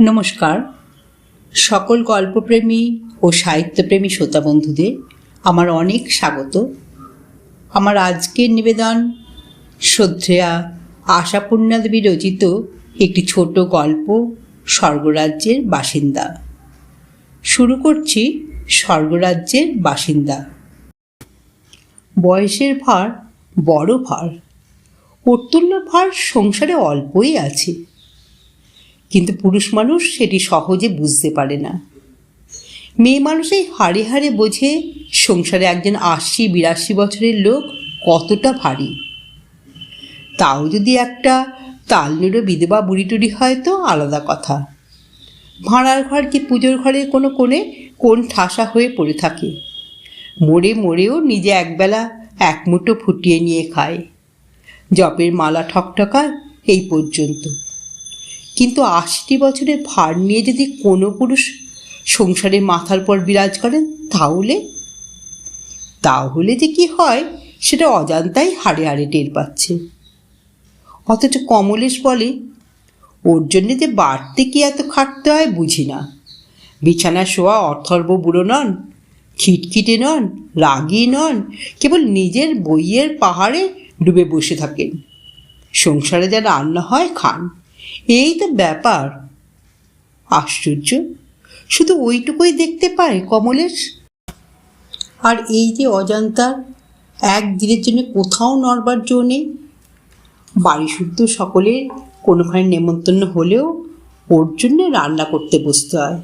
নমস্কার। সকল গল্পপ্রেমী ও সাহিত্যপ্রেমী শ্রোতা বন্ধুদের আমার অনেক স্বাগত। আমার আজকের নিবেদন শ্রদ্ধেয়া আশাপূর্ণা দেবী রচিত একটি ছোট গল্প, স্বর্গরাজ্যের বাসিন্দা। শুরু করছি স্বর্গরাজ্যের বাসিন্দা। বয়সের ভার বড় ভার। কর্তুল্য ভার সংসারে অল্পই আছে। কিন্তু পুরুষ মানুষ সেটি সহজে বুঝতে পারে না। মেয়ে মানুষই হাড়ে হাড়ে বোঝে সংসারে একজন আশি, বিরাশি বছরের লোক কতটা ভারী। তাও যদি একটা তালনেড়ো বিধবা বুড়ি টুড়ি হয় তো আলাদা কথা। ভাঁড়ার ঘর কি পুজোর ঘরের কোনো কোণে কোন ঠাসা হয়ে পড়ে থাকে। মরে মরেও নিজে একবেলা এক মুঠো ফুটিয়ে নিয়ে খায়। জপের মালা ঠকঠকায় এই পর্যন্ত। কিন্তু আশিটি বছরের ভার নিয়ে যদি কোনো পুরুষ সংসারে মাথার পর বিরাজ করেন, তাহলে? তাহলে যে কি হয়, সেটা অজান্তাই হাড়ে হাড়ে টের পাচ্ছে। অথচ কমলেশ বলে, ওর জন্যে যে বাড়তে কি এত খাটতে হয় বুঝি না। বিছানায় শোয়া অর্থর্ব বুড়ো নন, খিটখিটে নন, রাগী নন, কেবল নিজের বইয়ের পাহাড়ে ডুবে বসে থাকেন। সংসারে যা রান্না হয়, খান। এই তো ব্যাপার। আশ্চর্য, শুধু ওইটুকুই দেখতে পায় কমলেশ? আর এই যে অজান্তার এক দিনের জন্য কোথাও নড়বার জো নেই। বাড়ি শুদ্ধ সকলের কোনোখানে নেমন্তন্ন হলেও ওর জন্য রান্না করতে বসতে হয়।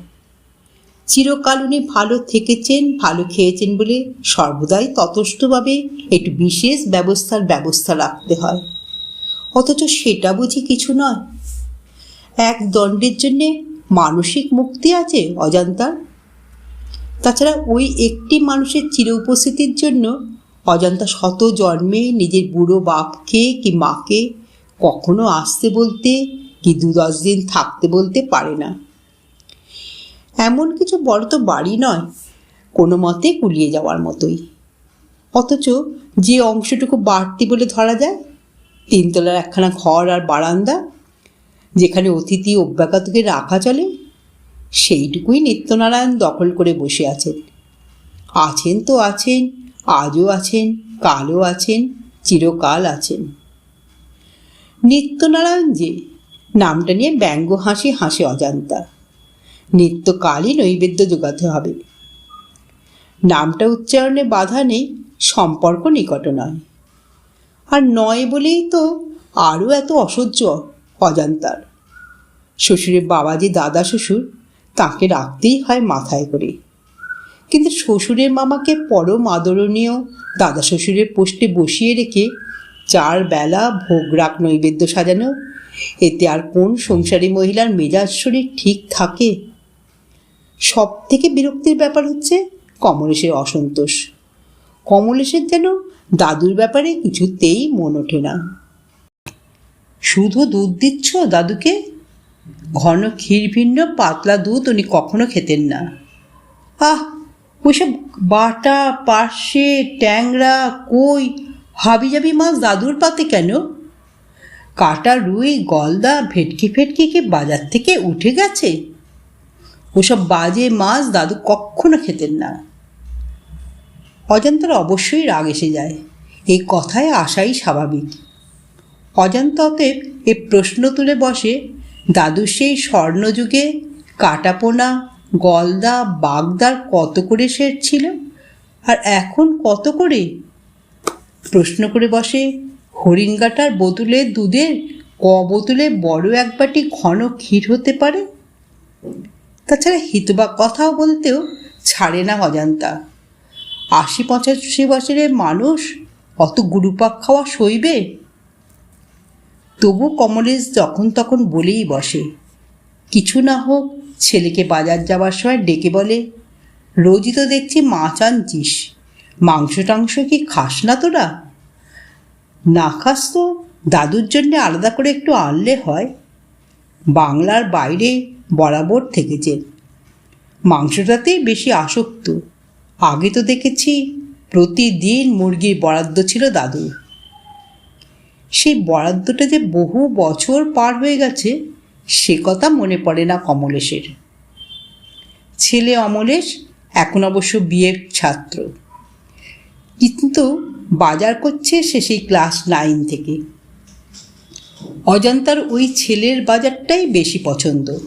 চিরকাল উনি ভালো থেকেছেন, ভালো খেয়েছেন বলে সর্বদাই ততস্থভাবে একটু বিশেষ ব্যবস্থার ব্যবস্থা রাখতে হয়। অথচ সেটা বুঝি কিছু নয়। এক দণ্ডের জন্যে মানসিক মুক্তি আছে অজান্তার তাছাড়া ওই একটি মানুষের চির উপস্থিতির জন্য অজান্তা শত জন্মে নিজের বুড়ো বাপকে কি মাকে কখনো আসতে বলতে কি দু দশ দিন থাকতে বলতে পারে না। এমন কিছু বড় তো বাড়ি নয়, কোনো মতে কুলিয়ে যাওয়ার মতোই। অথচ যে অংশটুকু বাড়তি বলে ধরা যায়, তিনতলার একখানা ঘর আর বারান্দা যেখানে অতিথি অব্যাগতকে রাখা চলে, সেইটুকুই নিত্যনারায়ণ দখল করে বসে আছেন। আছেন তো আছেন, আজও আছেন, কালও আছেন, চিরকাল আছেন। নিত্যনারায়ণ যে, নামটা নিয়ে ব্যঙ্গ হাসি হাসে অজান্তা। নিত্যকালই নৈবেদ্য যোগাতে হবে। নামটা উচ্চারণে বাধা নেই, সম্পর্ক নিকট নয়। আর নয় বলেই তো আরও এত অসহ্য অজান্তার শ্বশুরের বাবা যে দাদা শ্বশুর, তাকে রাখতেই হয় মাথায় করে। কিন্তু শ্বশুরের মামাকে পরম আদরণীয় দাদা শ্বশুরের পোস্টে বসিয়ে রেখে চার বেলা ভোগ রাখ নৈবেদ্য সাজানো, এতে আর কোন সংসারী মহিলার মেজাজ শরীর ঠিক থাকে? সব থেকে বিরক্তির ব্যাপার হচ্ছে কমলেশের অসন্তোষ। কমলেশের যেন দাদুর ব্যাপারে কিছুতেই মন ওঠে না। শুধু দুধ দিচ্ছ দাদুকে? ঘন ক্ষীর ভিন্ন পাতলা দুধ উনি কখনো খেতেন না। আহ ওইসব বাটা, পার্শে, ট্যাংরা, কই, হাবিজাবি মাছ দাদুর পাতে কেন? কাটা রুই, গলদা, ভেটকি ফেটকি কি বাজার থেকে উঠে গেছে? ওসব বাজে মাছ দাদু কখনো খেতেন না। অজান্তার অবশ্যই রাগ এসে যায়। এই কথায় আসাই স্বাভাবিক। অজান্তা অতএব এ প্রশ্ন তুলে বসে, দাদু, সেই স্বর্ণযুগে কাটাপোনা, গলদা, বাগদার কত করে সেট ছিল? আর এখন কত করে? প্রশ্ন করে বসে, হরিণগাটার বোতলে দুধের ক বোতলে বড় এক বাটি ঘন ক্ষীর হতে পারে? তাছাড়া হিতবা কথাও বলতেও ছাড়ে না অজান্তা। আশি পঁচাশি বছরের মানুষ অত গুরুপাক খাওয়া সইবে? তবু কমলেশ যখন তখন বলেই বসে, কিছু না হোক, ছেলেকে বাজার যাওয়ার সময় ডেকে বলে, রোজই তো দেখছি মাছ আনছিস, মাংস টাংস কি খাস না তোরা? না খাস তো, দাদুর জন্যে আলাদা করে একটু আনলে হয়, বাংলার বাইরে বরাবর থেকেছেন মাংসটাতেই বেশি আসক্ত, আগে তো দেখেছি প্রতিদিন মুরগির বরাদ্দ ছিল দাদুর। সেই বরাদ্দটা যে বহু বছর পার হয়ে গেছে, সে কথা মনে পড়ে না কমলেশের। ছেলে অমলেশ এখন অবশ্য বিয়ের ছাত্র। কিন্তু বাজার করছে সে সেই ক্লাস নাইন থেকে। অজান্তার ওই ছেলের বাজারটাই বেশি পছন্দ।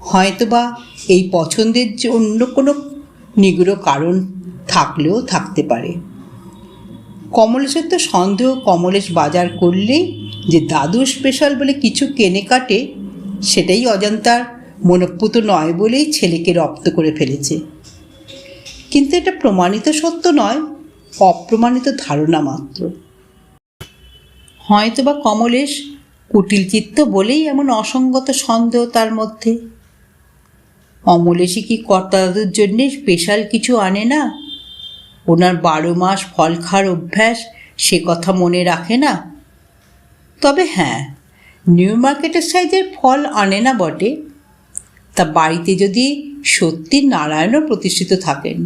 হয়তোবা এই পছন্দের যে অন্য কোনো নিগুড় কারণ থাকলেও থাকতে পারে। কমলেশের তো সন্দেহ কমলেশ বাজার করলেই যে দাদু স্পেশাল বলে কিছু কেনে কাটে সেটাই অজান্তার মনপ্পুত নয় বলেই ছেলেকে রপ্ত করে ফেলেছে। কিন্তু এটা প্রমাণিত সত্য নয়, অপ্রমাণিত ধারণা মাত্র। হয়তোবা কমলেশ কুটিল চিত্ত বলেই এমন অসঙ্গত সন্দেহ তার মধ্যে। অমলেশই কি কর্তা দাদুর জন্যে স্পেশাল কিছু আনে না? ওনার বারো মাস ফল খাওয়ার অভ্যাস, সে কথা মনে রাখে না? তবে হ্যাঁ নিউ মার্কেটের সাইজের ফল আনে না বটে। তা বাড়িতে যদি সত্যি নারায়ণও প্রতিষ্ঠিত থাকেন,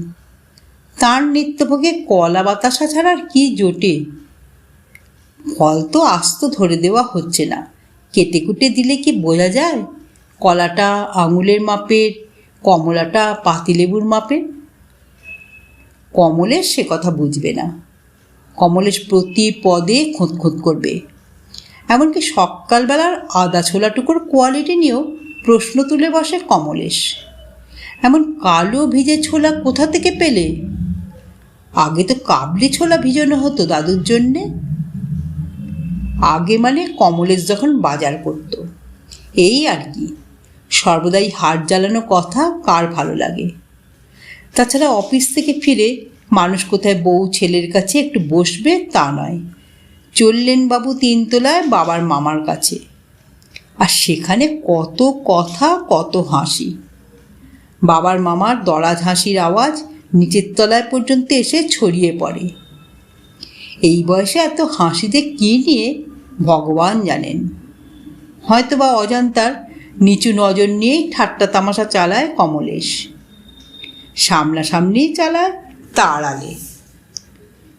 তার নিত্যভোগে কলা বাতাসা ছাড়া আর কি জোটে? ফল তো আস্ত ধরে দেওয়া হচ্ছে না। কেটে কুটে দিলে কি বোঝা যায়? কলাটা আঙুলের মাপের, কমলাটা পাতিলেবুর মাপের? কমলেশ সে কথা বুঝবে না। কমলেশ প্রতি পদে খোঁত খোঁত করবে। এমনকি সকালবেলার আদা ছোলাটুকুর কোয়ালিটি নিয়েও প্রশ্ন তুলে বসে কমলেশ। এমন কালো ভিজে ছোলা কোথা থেকে পেলে? আগে তো কাবলি ছোলা ভিজানো হতো দাদুর জন্যে। আগে মানে কমলেশ যখন বাজার করত। এই আর কি। সর্বদাই হাট জ্বালানো কথা কার ভালো লাগে? তাছাড়া অফিস থেকে ফিরে মানুষ কোথায় বউ ছেলের কাছে একটু বসবে তা নয়। চললেন বাবু তিনতলায় বাবার মামার কাছে। আর সেখানে কত কথা, কত হাসি। বাবার মামার দরাজ হাসির আওয়াজ নিচের তলায় পর্যন্ত এসে ছড়িয়ে পড়ে। এই বয়সে এত হাসিতে কী নিয়ে ভগবান জানেন। হয়তোবা অজান্তার নিচু নজর নিয়েই ঠাট্টা তামাশা চালায় কমলেশ। সামনাসামনি চালায় তার আলে।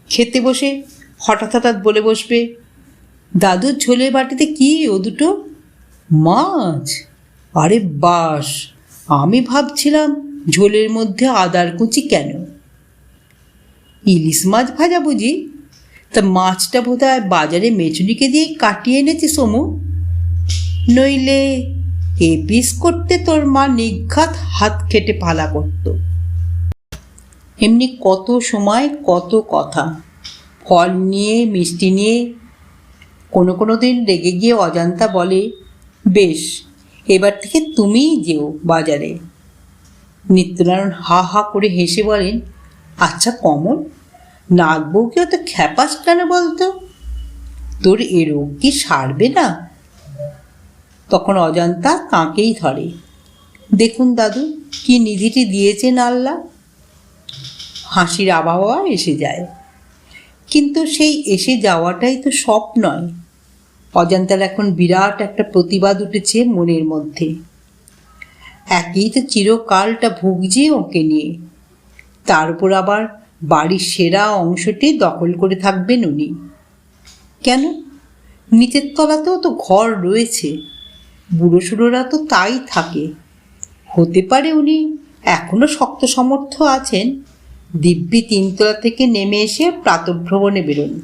খেতে বসে, হঠাৎ হঠাৎ বলে বসবে, দাদুর ঝোলের বাটিতে কি ও দুটো? মাছ? আরে বাস, আমি ভাবছিলাম ঝোলের মধ্যে আদার কুচি কেন? ইলিশ মাছ ভাজা বুঝি? তা মাছটা বোধহয় বাজারে মেচুনিকে দিয়ে কাটিয়ে এনেছি সমু নইলে এ পিস করতে তোর মা নিঘাত হাত খেটে পালা করত। এমনি কত সময়, কত কথা। ফল নিয়ে, মিষ্টি নিয়ে, কোনো কোনো দিন রেগে গিয়ে অজান্তা বলে, বেশ, এবার থেকে তুমিই যেও বাজারে। নিত্যনারায়ণ হা হা করে হেসে বলেন আচ্ছা কমল, নাগ বউকে অত খ্যাপাস কেন বলতো? তোর এ রোগ কি সারবে না? তখন অজান্তা কাঁকেই ধরে, দেখুন দাদু, কি নিধিটি দিয়েছেন আল্লাহ? হাসির আবহাওয়া এসে যায়। কিন্তু সেই এসে যাওয়াটাই তো সব নয়। অজান্তার এখন বিরাট একটা প্রতিবাদ উঠেছে মনের মধ্যে। একই তো চিরকালটা ভুগছে ওকে নিয়ে। তার উপর আবার বাড়ির সেরা অংশটি দখল করে থাকবেন উনি। কেন? নিচের তলাতেও তো ঘর রয়েছে। বুড়ো সুড়োরা তো তাই থাকে। হতে পারে উনি এখনও শক্ত সমর্থ আছেন। দিব্যি তিনতলা থেকে নেমে এসে প্রাতভ্রমণে বেরোন।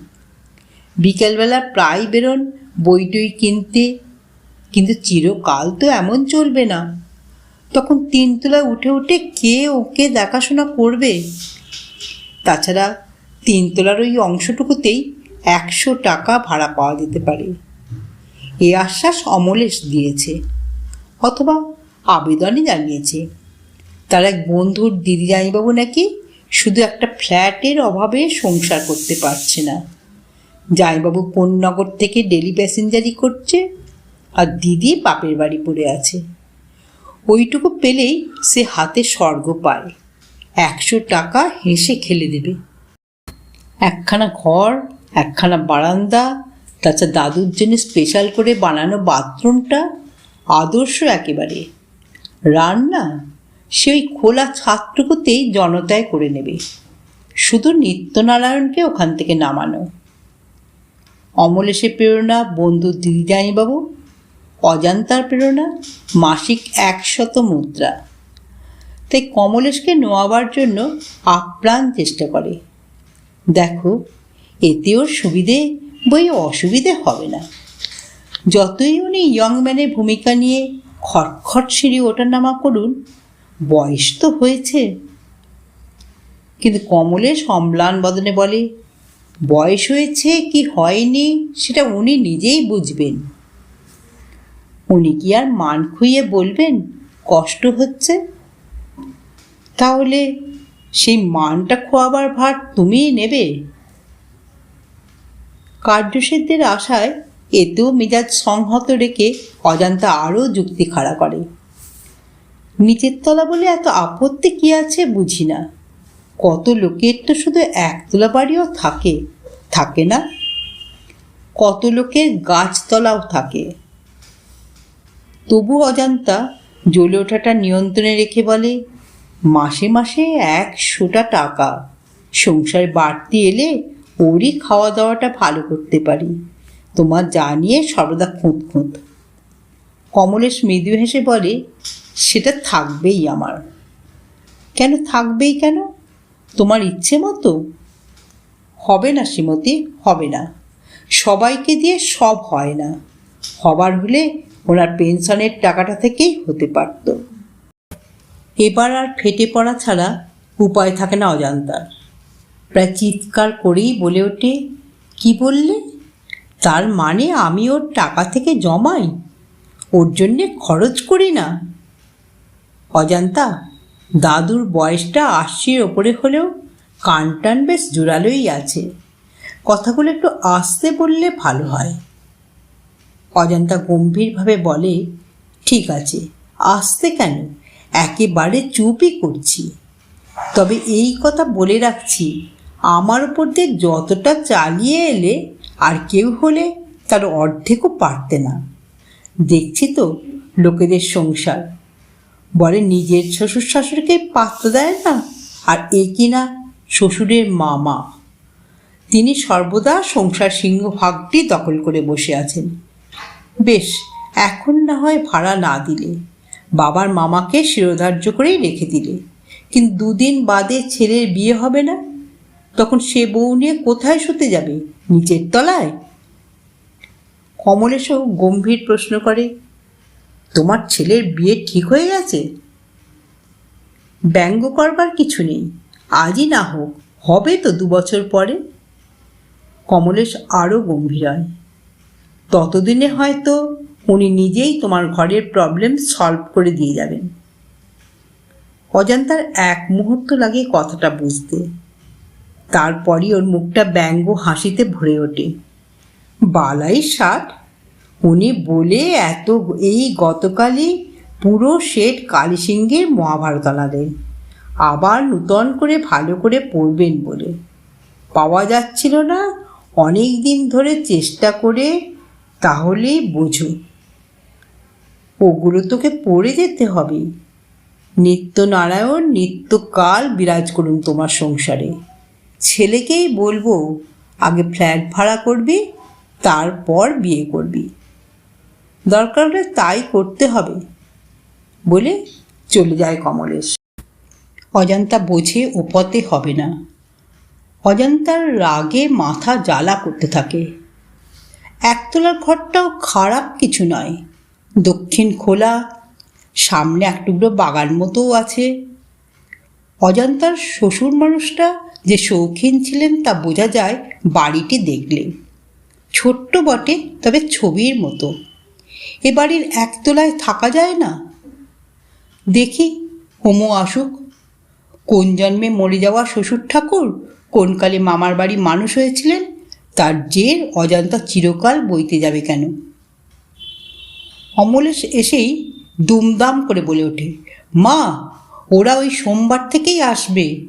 বিকেলবেলা প্রায় বেরোন বই টই কিনতে। কিন্তু চিরকাল তো এমন চলবে না। তখন তিনতলায় উঠে উঠে কে ওকে দেখাশোনা করবে? তাছাড়া তিনতলার ওই অংশটুকুতেই একশো টাকা ভাড়া পাওয়া যেতে পারে। এ আশ্বাস অমলেশ দিয়েছে, অথবা আবেদনই জানিয়েছে। তার এক বন্ধুর দিদি জানিবাবু নাকি শুধু একটা ফ্ল্যাটের অভাবে সংসার করতে পারছে না। জামাইবাবু কোন নগর থেকে ডেলি প্যাসেঞ্জারি করছে আর দিদি বাপের বাড়ি পড়ে আছে। ওইটুকু পেলেই সে হাতে স্বর্গ পায়। একশো টাকা হেসে খেলে দেবে। একখানা ঘর, একখানা বারান্দা, তাছাড়া দাদুর জন্য স্পেশাল করে বানানো বাথরুমটা আদর্শ একেবারে। রান্না সেই খোলা ছাদটুকুতেই জনতায় করে নেবে। শুধু নিত্যনারায়ণকে ওখান থেকে নামানো। অমলেশের প্রেরণা, বন্ধু দিদিজাইবাবু অজান্তার প্রেরণা, মাসিক একশত মুদ্রা। তাই কমলেশকে নোয়াবার জন্য আপ্রাণ চেষ্টা করে। দেখো, এতে ওর সুবিধে বই অসুবিধে হবে না। যতই উনি ইয়ং ম্যানের ভূমিকা নিয়ে খটখট সিঁড়ি ওঠানামা করুন বয়স তো হয়েছে। কিন্তু কমলেশ অম্লান বদনে বলে, বয়স হয়েছে কি হয়নি সেটা উনি নিজেই বুঝবেন। উনি কি আর মান খুইয়ে বলবেন? কষ্ট হচ্ছে। তাহলে সেই মানটা খোয়াবার ভার তুমিই নেবে। কার্যসিদ্ধির আশায় এতেও মেজাজ সংহত রেখে অজান্তা আরও যুক্তি খাড়া করে। নিচের তলা বলে এত আপত্তি কি আছে বুঝি না। কত লোকের তো শুধু একতলা বাড়িও থাকে থাকে না? কত লোকের গাছতলাও থাকে। তবু অজান্তা জ্বলে ওঠাটা নিয়ন্ত্রণে রেখে বলে, মাসে মাসে একশোটা টাকা, সংসার বাড়তি এলে ওরই খাওয়া দাওয়াটা ভালো করতে পারি। তোমার যা নিয়ে সর্বদা খুঁত খুঁত। কমলেশ মৃদু হেসে বলে সেটা থাকবেই আমার। কেন থাকবেই কেন? তোমার ইচ্ছে মতো। হবে না শ্রীমতী, হবে না। সবাইকে দিয়ে সব হয় না। হবার হলে ওনার পেনশনের টাকাটা থেকেই হতে পারত। এবার আর ফেটে পড়া ছাড়া উপায় থাকে না অজান্তার। প্রায় চিৎকার করেই বলে ওঠে, কি বললে? তার মানে আমি ওর টাকা থেকে জমাই? ওর জন্যে খরচ করি না? অজান্তা, দাদুর বয়সটা আশির ওপরে হলেও কানটান বেশ জোরালোই আছে। কথাগুলো একটু আস্তে বললে ভালো হয়। অজান্তা গম্ভীরভাবে বলে, ঠিক আছে, আসতে কেন? একেবারে চুপই করছি। তবে এই কথা বলে রাখছি, আমার উপর দিয়ে যতটা চালিয়ে এলে আর কেউ হলে তার অর্ধেকও পারতে না। দেখছি তো লোকেদের সংসার বলে, নিজের শ্বশুর শাশুড়িকে পাত্র দেয় না? আর এ কিনা শ্বশুরের মামা? তিনি সর্বদা সংসার সিংহভাগটি দখল করে বসে আছেন। বেশ, এখন না হয় ভাড়া না দিলে। বাবার মামাকে শিরোধার্য করেই রেখে দিলে। কিন্তু দুদিন বাদে ছেলের বিয়ে হবে না? তখন সে বউ নিয়ে কোথায় শুতে যাবে? নিচের তলায়? কমলেশও গম্ভীর প্রশ্ন করে তোমার ছেলের বিয়ে ঠিক হয়ে গেছে? ব্যঙ্গ করবার কিছু নেই। আজই না হোক, হবে তো দু বছর পরে। কমলেশ আরও গম্ভীর হয়। ততদিনে হয়তো উনি নিজেই তোমার ঘরের প্রবলেম সলভ করে দিয়ে যাবেন। অজান্তার এক মুহূর্ত লাগে কথাটা বুঝতে। তারপরই ওর মুখটা ব্যঙ্গ হাসিতে ভরে ওঠে। বালাই ষাট উনি বলে এত এই গতকালই পুরো শেঠ কালীসিংহের মহাভারত আনালেন আবার নূতন করে ভালো করে পড়বেন বলে। পাওয়া যাচ্ছিল না। অনেক দিন ধরে চেষ্টা করে, তাহলেই বোঝো। ওগুলো তোকে পড়ে যেতে হবে। নিত্যনারায়ণ নিত্যকাল বিরাজ করুন তোমার সংসারে। ছেলেকেই বলব, আগে ফ্ল্যাট ভাড়া করবি, তারপর বিয়ে করবি। দরকার হলে তাই করতে হবে বলে চলে যায় কমলেশ। অজান্তা বোঝে ওপতে হবে না। অজান্তার রাগে মাথা জ্বালা করতে থাকে। একতলার ঘরটাও খারাপ কিছু নয়। দক্ষিণ খোলা, সামনে এক টুকরো বাগান মতোও আছে। অজান্তার শ্বশুর মানুষটা যে শৌখিন ছিলেন তা বোঝা যায় বাড়িটি দেখলে। ছোট্ট বটে, তবে ছবির মতো। এ বাড়ির একতলায় থাকা যায় না? দেখি, হোমো আসুক। কোন জন্মে মরে যাওয়া শ্বশুর ঠাকুর, কোন কালে মামার বাড়ি মানুষ হয়েছিলেন, তার জের অজান্তা চিরকাল বইতে যাবে কেন? অমলেশ এসেই দুমদাম করে বলে ওঠে, মা, ওরা ওই সোমবার থেকেই আসবে।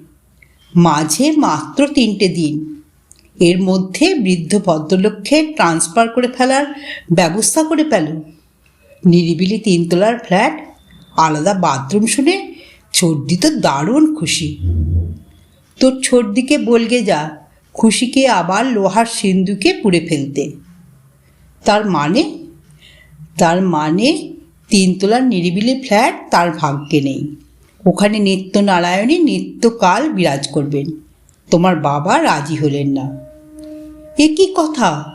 মাঝে মাত্র তিনটে দিন। এর মধ্যে বৃদ্ধ ভদ্রলক্ষ্যে ট্রান্সফার করে ফেলার ব্যবস্থা করে ফেল নিরিবিলি তিনতলার ফ্ল্যাট আলাদা বাথরুম শুনে ছর্দি তো দারুণ খুশি। তোর ছোটদিকে বলগে যা, খুশিকে আবার লোহার সিন্ধুকে পুড়ে ফেলতে। তার মানে তার মানে তিনতলার নিরিবিলি ফ্ল্যাট তার ভাগ্যে নেই। ওখানে নিত্য নারায়ণী নিত্যকাল বিরাজ করবেন। তোমার বাবা রাজি হলেন না। এ কি কথা।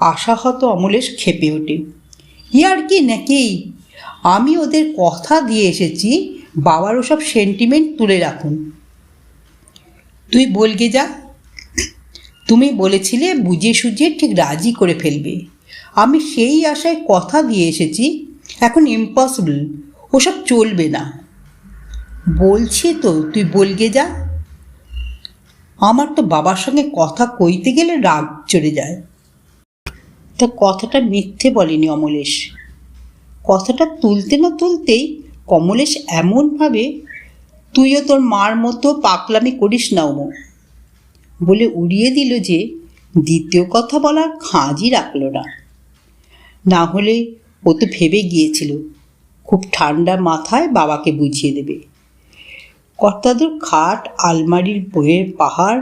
আশাহত অমলেশ খেপে ওঠে। ইয়ার কি নাকি আমি ওদের কথা দিয়ে এসেছি বাবার ওসব সেন্টিমেন্ট তুলে রাখুন। তুই বলগে যা। তুমি বলেছিলে বুঝিয়ে সুঝিয়ে ঠিক রাজি করে ফেলবে। আমি সেই আশায় কথা দিয়ে এসেছি, এখন ইম্পসিবল ওসব চলবে না। বলছি তো, তুই বলগে যা। আমার তো বাবার সঙ্গে কথা কইতে গেলে রাগ চড়ে যায়। তা কথাটা মিথ্যে বলেনি অমলেশ। কথাটা তুলতে না তুলতেই কমলেশ এমনভাবে, তুইও তোর মার মতো পাকলামি করিস না ওমো বলে উড়িয়ে দিল যে, দ্বিতীয় কথা বলার খাঁজই রাখল না। না হলে ও তো ভেবে গিয়েছিল, খুব ঠান্ডা মাথায় বাবাকে বুঝিয়ে দেবে। কর্তাদের খাট, আলমারির বইয়ের পাহাড়,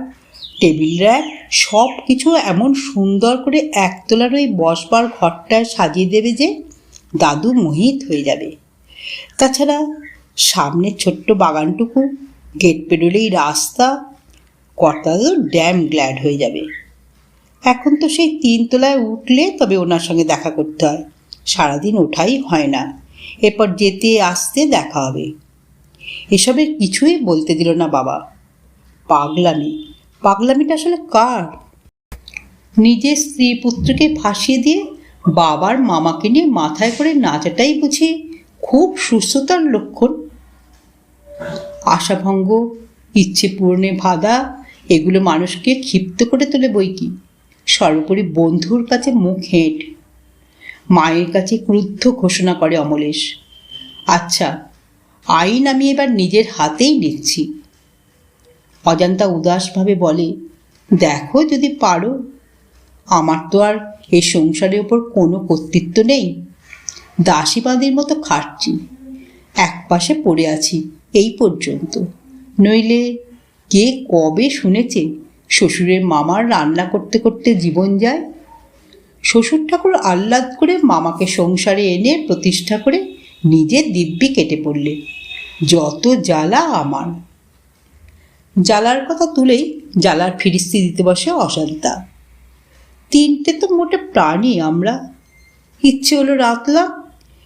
টেবিল র্যাক সব কিছু এমন সুন্দর করে একতলার ওই বসবার ঘরটায় সাজিয়ে দেবে যে দাদু মোহিত হয়ে যাবে। তাছাড়া সামনের ছোট্ট বাগানটুকু, গেট পেরোলেই রাস্তা কর্তাদের ড্যাম গ্ল্যাড হয়ে যাবে। এখন তো সেই তিনতলায় উঠলে তবে ওনার সঙ্গে দেখা করতে হয়। সারাদিন ওঠাই হয় না। এরপর যেতে আসতে দেখা হবে। এসবের কিছুই বলতে দিল না বাবা। পাগলামি। পাগলামিটা আসলে কার? নিজের স্ত্রী পুত্রকে ফাঁসিয়ে দিয়ে বাবার মামাকে নিয়ে মাথায় করে নাচাটাই বুঝি খুব সুস্থতার লক্ষণ। আশাভঙ্গ ইচ্ছে পূর্ণে ভাদা, এগুলো মানুষকে ক্ষিপ্ত করে তোলে বই কি? সর্বোপরি বন্ধুর কাছে মুখ হেঁট। মায়ের কাছে ক্রুদ্ধ ঘোষণা করে অমলেশ। আচ্ছা আইন আমি এবার নিজের হাতেই নিচ্ছি অজান্তা উদাসভাবে বলে, দেখো যদি পারো, আমার তো আর এ সংসারের ওপর কোনো কর্তৃত্ব নেই। দাসীবাদীর মতো খাটছি, এক পাশে পড়ে আছি এই পর্যন্ত। নইলে কে কবে শুনেছে শ্বশুরের মামার রান্না করতে করতে জীবন যায়? শ্বশুর ঠাকুর আহ্লাদ করে মামাকে সংসারে এনে প্রতিষ্ঠা করে নিজের দিব্যি কেটে পড়লে। যত জ্বালা আমার। জ্বালার কথা তুলেই জ্বালার ফিরিস্তি দিতে বসে অশান্তা তিনটে তো মোটে প্রাণী আমরা। ইচ্ছে হলো রাতলাম,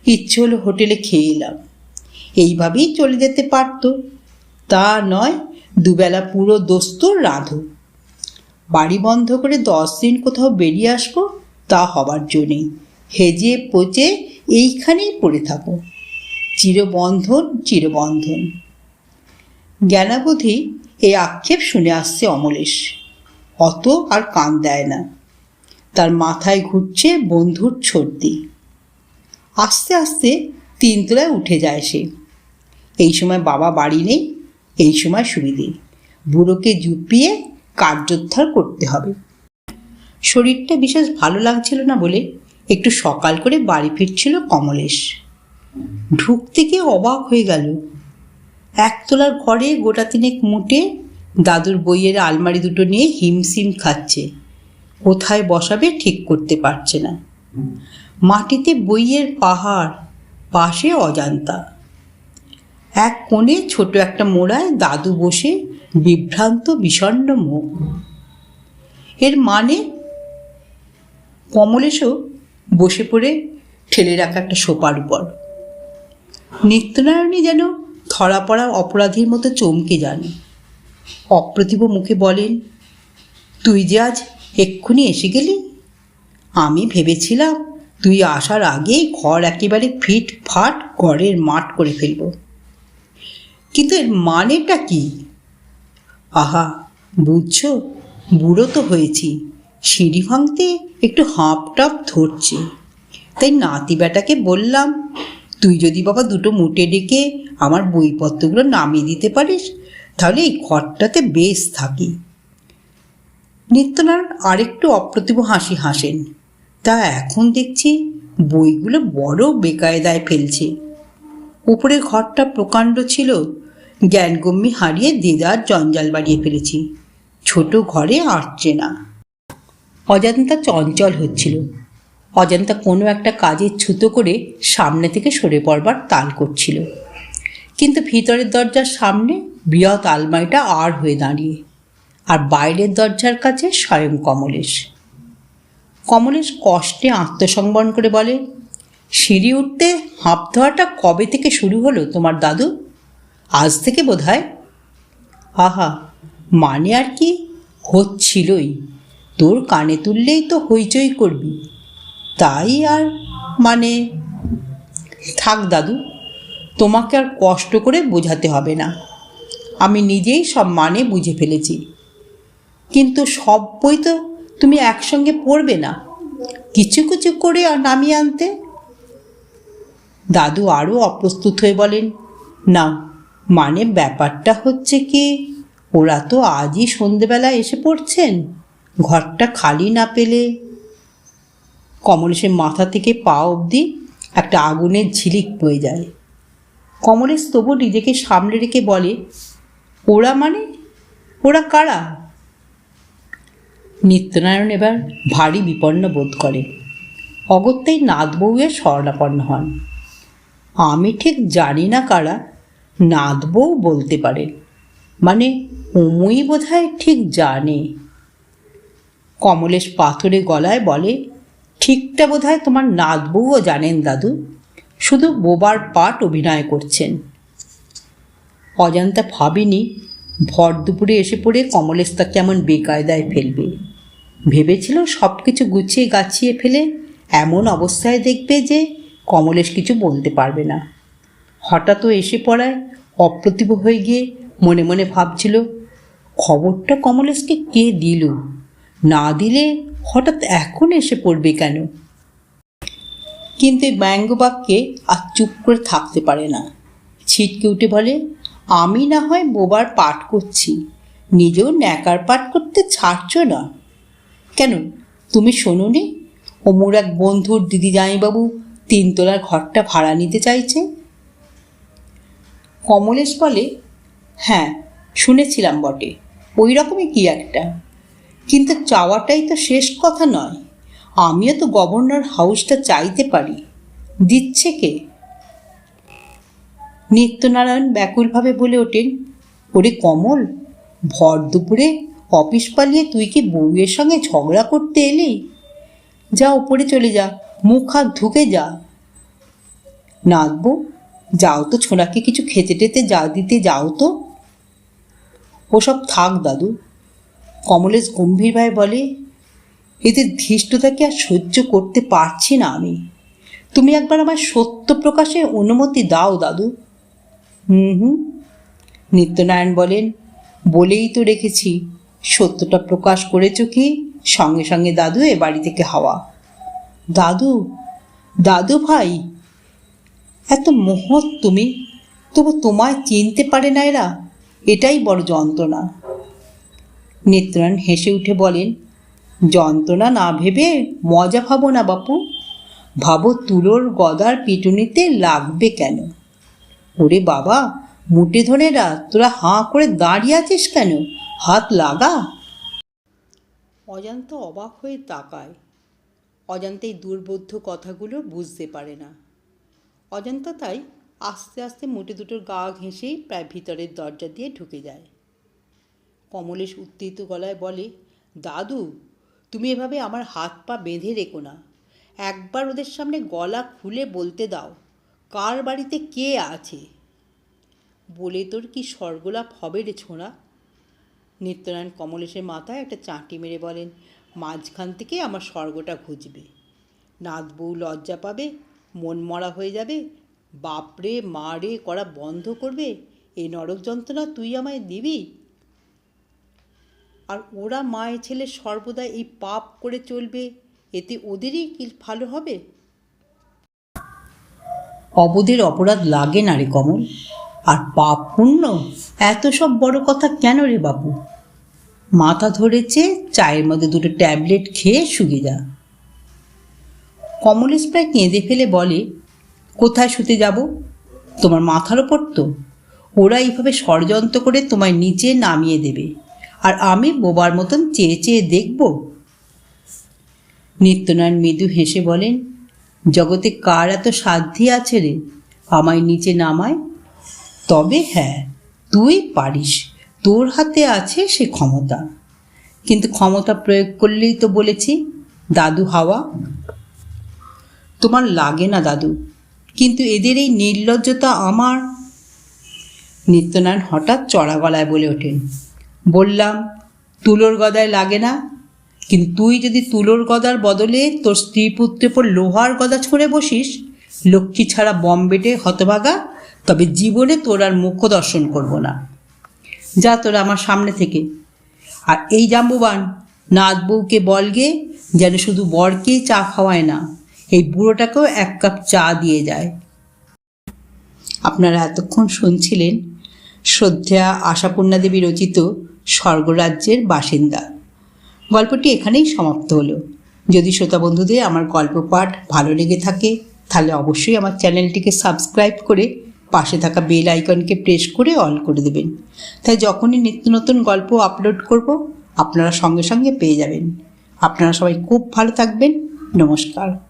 ইচ্ছে হলো হোটেলে খেয়ে এলাম। এইভাবেই চলে যেতে পারতো। তা নয়, দুবেলা পুরো দোস্তুর রাধু। বাড়ি বন্ধ করে দশ দিন কোথাও বেরিয়ে আসব, তা হবার জন্যেই হেজে পচে এইখানেই পড়ে থাকো। চিরবন্ধন চিরবন্ধন। জ্ঞানাবধি এই আক্ষেপ শুনে আসছে অমলেশ। অত আর কান দেয় না। তার মাথায় ঘুরছে বন্ধুর ছর্দি। আস্তে আস্তে তিনতলায় উঠে যায় সে। এই সময় বাবা বাড়ি নেই, এই সময় সুবিধে। বুড়োকে জুপিয়ে কার্যোদ্ধার করতে হবে। শরীরটা বিশেষ ভালো লাগছিল না বলে একটু সকাল করে বাড়ি ফিরছিল কমলেশ। ঢুকতে গিয়ে অবাক হয়ে গেল। একতলার ঘরে গোটা তিনেক মুটে দাদুর বইয়ের আলমারি দুটো নিয়ে হিমসিম খাচ্ছে। কোথায় বসাবে ঠিক করতে পারছে না। মাটিতে বইয়ের পাহাড়, পাশে অজান্তা। এক কোণে ছোট একটা মোড়ায় দাদু বসে বিভ্রান্ত, বিষণ্ণ মুখ। এর মানে? কমলেশও বসে পড়ে ঠেলে রাখা একটা সোপার উপর। নিত্যনারায়ণী যেন ধরা পড়া অপরাধীর মতো চমকে যান। অপ্রতিভ মুখে বলেন, তুই যে আজ এক্ষুনি এসে গেলি? আমি ভেবেছিলাম তুই আসার আগেই ঘর একেবারে ফিট ফাট ঘরের মাঠ করে ফেলব। কিন্তু এর মানেটা কি? আহা, বুঝছ, বুড়ো তো হয়েছি, সিঁড়ি ভাঙতে একটু হাঁপ টাপ ধরছে। তাই নাতি বেটাকে বললাম তুই যদি বাবা দুটো মুটে ডেকে আমার বইপত্রগুলো নামিয়ে দিতে পারিস, তাহলে এই ঘরটাতে বেশ থাকি। নিত্যনারায়ণ আরেকটু অপ্রতিভ হাসি হাসেন। তা এখন দেখছি বইগুলো বড় বেকায়দায় ফেলছে। উপরে ঘরটা প্রকাণ্ড ছিল, জ্ঞানগম্যি হারিয়ে দিদার জঞ্জাল বাড়িয়ে ফেলেছি। ছোট ঘরে আটছে না। অজান্তা চঞ্চল হচ্ছিল। অজান্তা কোনো একটা কাজে ছুতো করে সামনে থেকে সরে পড়বার তাল করছিল। কিন্তু ভিতরের দরজার সামনে বৃহৎ আলমারিটা আর হয়ে দাঁড়িয়ে আর বাইরের দরজার কাছে স্বয়ং কমলেশ। কমলেশ কষ্টে আত্মসংবরণ করে বলে, সিঁড়ি উঠতে হাঁপ ধোয়াটা কবে থেকে শুরু হলো তোমার দাদু? আজ থেকে বোধ হয় আহা মানে আর কি? হচ্ছিলই। তোর কানে তুললেই তো হইচই করবি। তাই আর মানে থাক দাদু, তোমাকে আর কষ্ট করে বোঝাতে হবে না। আমি নিজেই সব মানে বুঝে ফেলেছি। কিন্তু সব বই তো তুমি একসঙ্গে পড়বে না। কিছু কিছু করে আর নামিয়ে আনতে। দাদু আরও অপ্রস্তুত হয়ে বলেন, না মানে ব্যাপারটা হচ্ছে কি, ওরা তো আজই সন্ধেবেলা এসে পড়ছেন। ঘরটা খালি না পেলে কমলেশের মাথা থেকে পা অবধি একটা আগুনের ঝিলিক বয়ে যায়। কমলেশ তবু নিজেকে সামনে রেখে বলে, ওরা মানে? ওরা কারা? নিত্যনারায়ণ এবার ভারী বিপন্ন বোধ করে। অগত্যই নাথ স্বর্ণাপন্ন হন। আমি ঠিক জানি না কারা নাথ বউ বলতে পারে। মানে উমুই বোধহয় ঠিক জানে। কমলেশ পাথরে গলায় বলে ঠিকটা বোধহয় তোমার নাথ বউও জানেন, দাদু। শুধু বোবার পাট অভিনয় করছেন। অজান্তা ভাবিনি ভর দুপুরে এসে পড়ে কমলেশ তাকে এমন বেকায়দায় ফেলবে। ভেবেছিল সব কিছু গুছিয়ে গাছিয়ে ফেলে এমন অবস্থায় দেখবে যে কমলেশ কিছু বলতে পারবে না। হঠাৎ এসে পড়ায় অপ্রতিভ হয়ে গিয়ে মনে মনে ভাবছিল, খবরটা কমলেশকে কে দিল? না দিলে হঠাৎ এখন এসে পড়বে কেন? কিন্তু এই ব্যঙ্গ বাক্যে আর চুপ করে থাকতে পারে না। ছিটকে উঠে বলে, আমি না হয় বোবার পাঠ করছি। নিজেও ন্যাকার পাঠ করতে ছাড়ছ না। কেন, তুমি শোনোনি ওমর এক বন্ধুর দিদি জামাইবাবু তিনতলার ঘরটা ভাড়া নিতে চাইছে? কমলেশ বলে হ্যাঁ শুনেছিলাম বটে। ওই রকমই কি একটা? কিন্তু চাওয়াটাই তো শেষ কথা নয়। আমিও তো গভর্নর হাউসটা চাইতে পারি। দিচ্ছে কে? নিত্যনারায়ণ ব্যাকুলভাবে বলে ওঠেন, ওরে কমল, ভর দুপুরে অফিস পালিয়ে তুই কি বউয়ের সঙ্গে ঝগড়া করতে এলি? যা ওপরে চলে যা, মুখ হাত ধুকে যা। নাচবো যাও তো ছোড়াকে কিছু খেতে টেতে যা দিতে যাও তো। ওসব থাক দাদু কমলেশ গম্ভীরভাবে বলে, এদের ধৃষ্টতাকে আর সহ্য করতে পারছি না আমি? তুমি একবার আমার সত্য প্রকাশের অনুমতি দাও, দাদু। হুম হুম। নিত্যনারায়ণ বলেন, বলেই তো রেখেছি। সত্যটা প্রকাশ করেছ কি? সঙ্গে সঙ্গে দাদু এ বাড়ি থেকে হাওয়া। দাদু? দাদু ভাই? এত মহৎ তুমি। তবু তোমায় চিনতে পারে না এরা। এটাই বড় যন্ত্রণা। নিত্যনারায়ণ হেসে উঠে বলেন, যন্ত্রণা না ভেবে মজা ভাবো না বাপু। ভাবো তুলোর গদার পিটুনিতে লাগবে কেন? ওরে বাবা মুটে ধরে রা তোরা হাঁ করে দাঁড়িয়ে আছিস কেন? হাত লাগা? অজান্ত অবাক হয়ে তাকায়। অজান্তেই দুর্বোধ্য কথাগুলো বুঝতে পারে না। অজান্তা তাই আস্তে আস্তে মুটে দুটোর গা ঘেঁষেই প্রায় ভিতরের দরজা দিয়ে ঢুকে যায়। কমলেশ উত্তেজিত গলায় বলে, দাদু, তুমি এভাবে আমার হাত পা বেঁধে রেখো না। একবার ওদের সামনে গলা খুলে বলতে দাও, কার বাড়িতে কে আছে? বলে তোর কি স্বর্গলাভ হবে রে ছোঁড়া? নিত্যনারায়ণ কমলেশের মাথায় একটা চাঁটি মেরে বলেন, মাঝখান থেকে আমার স্বর্গটা ঘুচবে। নাথ বউ লজ্জা পাবে, মন মরা হয়ে যাবে, বাপরে মারে করা বন্ধ করবে এই নরক যন্ত্রণা তুই আমায় দিবি? আর ওরা মায়ের ছেলে সর্বদা এই পাপ করে চলবে, এতে ওদেরই কি ভালো হবে? অবধের অপরাধ লাগে না রে কমল। আর পাপ পুণ্য? এত সব বড় কথা কেন রে বাবু মাথা ধরেছে, চায়ের মধ্যে দুটো ট্যাবলেট খেয়ে শুয়ে যা। কমলেশ প্রায় কেঁদে ফেলে বলে, কোথায় শুতে যাব? তোমার মাথার ওপর তো? ওরা এইভাবে ষড়যন্ত্র করে তোমায় নিচে নামিয়ে দেবে। আর আমি বোবার মতন চেয়ে চেয়ে দেখব। নিত্যনারায়ণ মৃদু হেসে বলেন, জগতে কার এত সাধ্যি আছে রে? আমায় নিচে নামায়? তবে হ্যাঁ তুই পারিস। তোর হাতে আছে সে ক্ষমতা। কিন্তু ক্ষমতা প্রয়োগ করলেই তো বলেছি, দাদু হাওয়া? তোমার লাগে না দাদু, কিন্তু এদের এই নির্লজ্জতা আমার। নিত্যনারায়ণ হঠাৎ চড়া গলায় বলে ওঠেন বললাম, তুলোর গদায় লাগে না? কিন্তু তুই যদি তুলোর গদার বদলে তোর স্ত্রী পুত্রের উপর লোহার গদা ছুঁড়ে বসিস, লক্ষ্মী ছাড়া বম্বেটে হতভাগা, তবে জীবনে তোর আর মুখ দর্শন করব না। যা তোরা আমার সামনে থেকে। আর এই জাম্বুবান নাথ বউকে বলগে যেন শুধু বরকেই চা খাওয়ায় না, এই বুড়োটাকেও এক কাপ চা দিয়ে যায়। আপনারা এতক্ষণ শুনছিলেন শ্রদ্ধা আশাপূর্ণা দেবী রচিত স্বর্গরাজ্যের বাসিন্দা। গল্পটি এখানেই সমাপ্ত হলো। যদি শ্রোতা বন্ধুদের আমার গল্প পাঠ ভালো লেগে থাকে, তাহলে অবশ্যই আমার চ্যানেলটিকে সাবস্ক্রাইব করে পাশে থাকা বেল আইকনকে প্রেস করে অল করে দেবেন। তাই যখনই নিত্য নতুন গল্প আপলোড করব, আপনারা সঙ্গে সঙ্গে পেয়ে যাবেন। আপনারা সবাই খুব ভালো থাকবেন। নমস্কার।